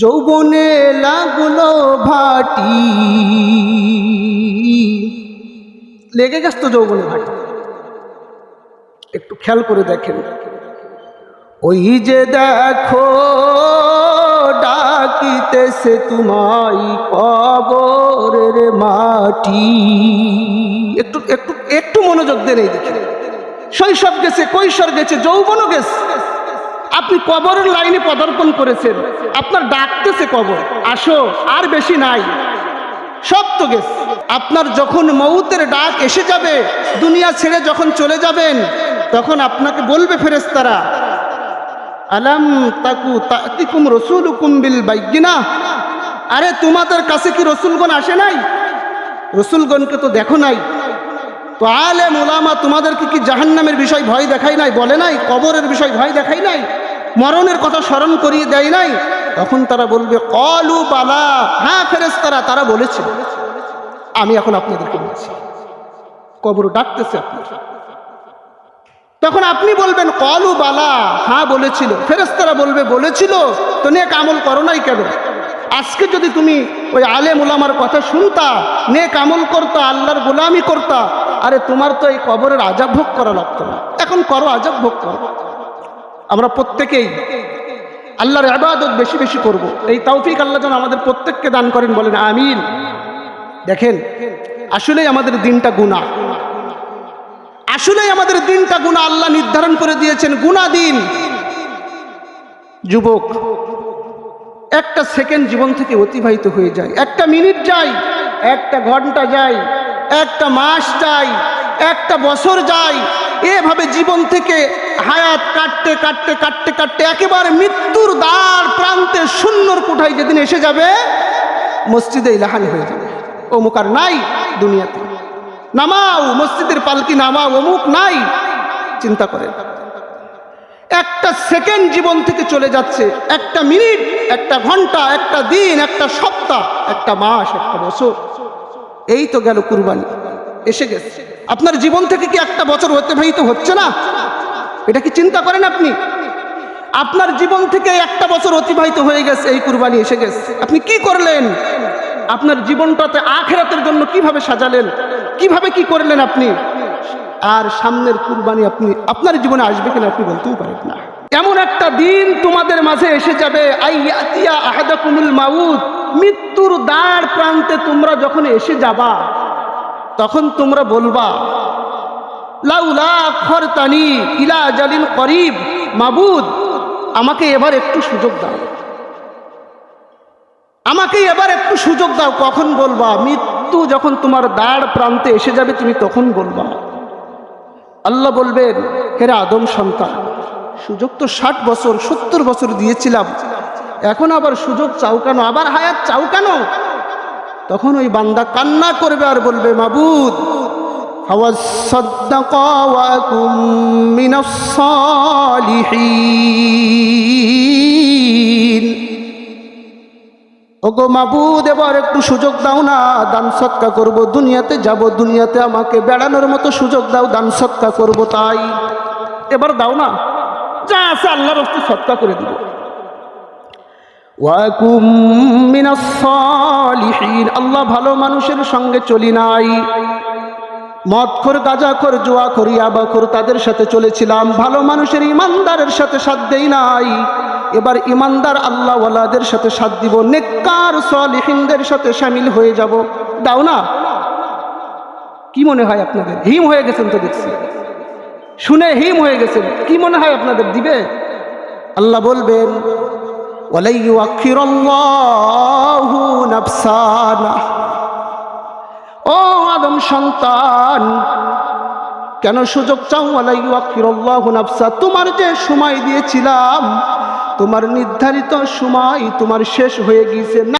যৌবনে লাগল ভাটি। লেগে গেছ তো যৌবনে ভাটি। একটু খেয়াল করে দেখেন। ওই যে দেখো, ডাকিতেছে তোমায় কবরের মাটি। একটু একটু একটু মনোযোগ দেন এই দিকে। শৈশব গেছে, কৈশোর গেছে, যৌবনও গেছে। আপনি কবরের লাইনে পদার্পণ করেছেন। আপনার ডাকতেছে কবর। আসো, আর বেশি নাই। সব তো গেছে। আপনার যখন মৌতের ডাক এসে যাবে, দুনিয়া ছেড়ে যখন চলে যাবেন, তখন আপনাকে বলবে ফেরেস্তারা আলাম তাকু তাতিকুম রসুলুকুম বিল বাইগিনা আরে, তোমাদের কাছে কি রসুলগণ আসে নাই? রসুলগণকে তো দেখো নাই। তো আলে মোলামা তোমাদেরকে কি জাহান্নামের বিষয় ভয় দেখাই নাই? বলে নাই? কবরের বিষয় ভয় দেখাই নাই? মরণের কথা স্মরণ করিয়ে দেয় নাই? তখন তারা বলবে, কলু বালা। হ্যাঁ ফেরেস্তারা তারা বলেছে, আমি এখন আপনাদেরকে বলছি। কবর ডাকতেছে আপনার তখন আপনি বলবেন, কলু বালা। হ্যাঁ বলেছিল। ফেরেস্তারা বলবে, বলেছিল? তো নেক আমল করো নাই কেন? আজকে যদি তুমি ওই আলেম ওলামার কথা শুনতা, নেক আমল করতা, আল্লাহর গোলামি করতা আরে তোমার তো এই কবরের আজাব ভোগ করা লাগতো না। এখন করো, আজাব ভোগ করো। আমরা প্রত্যেকেই আল্লাহর আবাদত বেশি বেশি করব। এই তৌফিক আল্লাহ যেন আমাদের প্রত্যেককে দান করেন, বলেন আমিন। দেখেন, আসলেই আমাদের দিনটা গুণা আসলেই আমাদের দিনটা গুণা আল্লাহ নির্ধারণ করে দিয়েছেন গুণা দিন। যুবক, একটা সেকেন্ড জীবন থেকে অতিবাহিত হয়ে যায়। একটা মিনিট যায়, একটা ঘণ্টা যায়। একটা মাস যায়, একটা বছর যায়, এভাবে জীবন থেকে হায়াত কাটতে কাটতে কাটতে কাটতে একেবারে মৃত্যুর দ্বার প্রান্তে শূন্যর কোঠায় যেদিন এসে যাবে মসজিদে ইলাহান হয়ে যাবে। অমুক আর নাই দুনিয়াতে। নামাও, মসজিদের পালকি নামাও, অমুক নাই, চিন্তা করেন। একটা সেকেন্ড জীবন থেকে চলে যাচ্ছে, একটা মিনিট, একটা ঘণ্টা, একটা দিন, একটা সপ্তাহ, একটা মাস, একটা বছর। এই তো গেল কুরবানি, এসে গেছে। আপনার জীবন থেকে কি একটা বছর অতিবাহিত হচ্ছে না? এটা কি চিন্তা করেন আপনি? আপনার জীবন থেকে একটা বছর অতিবাহিত হয়ে গেছে, এই কুরবানি এসে গেছে। আপনি কি করলেন? আপনার জীবনটাতে আখেরাতের জন্য কীভাবে সাজালেন? কীভাবে কি করলেন আপনি? আর সামনের কুরবানি আপনি, আপনার জীবনে আসবে কিনা আপনি বলতেও পারেন না। এমন একটা দিন তোমাদের মাঝে এসে যাবে। আইয়াতিয়া আহাদাকুমুল মাউত। মৃত্যুর দ্বার প্রান্তে তোমরা যখন এসে যাবা, তখন তোমরা বলবা, লাউলা খরতানি ইলা জালিন করিব, মাবুদ, আমাকে এবার একটু সুযোগ দাও। আমাকে এবার একটু সুযোগ দাও, কখন বলবা, মৃত্যু যখন তোমার দাঁড় প্রান্তে এসে যাবে, তুমি তখন বলবা। আল্লাহ বলবেন, হেরা আদম সন্তান, সুযোগ তো ষাট বছর, সত্তর বছর দিয়েছিলাম এখন আবার সুযোগ চাউকানো আবার হায়াত চাউকানো তখন ওই বান্দা কান্না করবে আর বলবে, মাবুদ ওগো মাবুদ, এবার একটু সুযোগ দাও না, দান সৎকা করব, দুনিয়াতে যাব, দুনিয়াতে আমাকে বেড়ানোর মতো সুযোগ দাও, দান সৎকা করব তাই। এবার দাও না, যা আছে আল্লাহর সৎকা করে দিব। আল্লাহ ভালো মানুষের সঙ্গে চলি নাই। মদখোর, গাজাখোর, জুয়াখোর, ইয়াবাখোর তাদের সাথে চলেছিলাম। ভালো মানুষের ইমানদারের সাথে সাথ দেই নাই। এবার ইমানদার আল্লাহওয়ালাদের সাথে সাথ দিব। নেককার সলিহিনদের সাথে সামিল হয়ে যাব। দাও না। কি মনে হয় আপনাদের? হিম হয়ে গেছেন তো দেখছি। শুনে হিম হয়ে গেছেন। কি মনে হয় আপনাদের দিবে? আল্লাহ বলবেন ও আদম সন্তান, কেন সুযোগ চাও? নাফসা। তোমার যে সময় দিয়েছিলাম, তোমার নির্ধারিত সময় তোমার শেষ হয়ে গিয়েছে।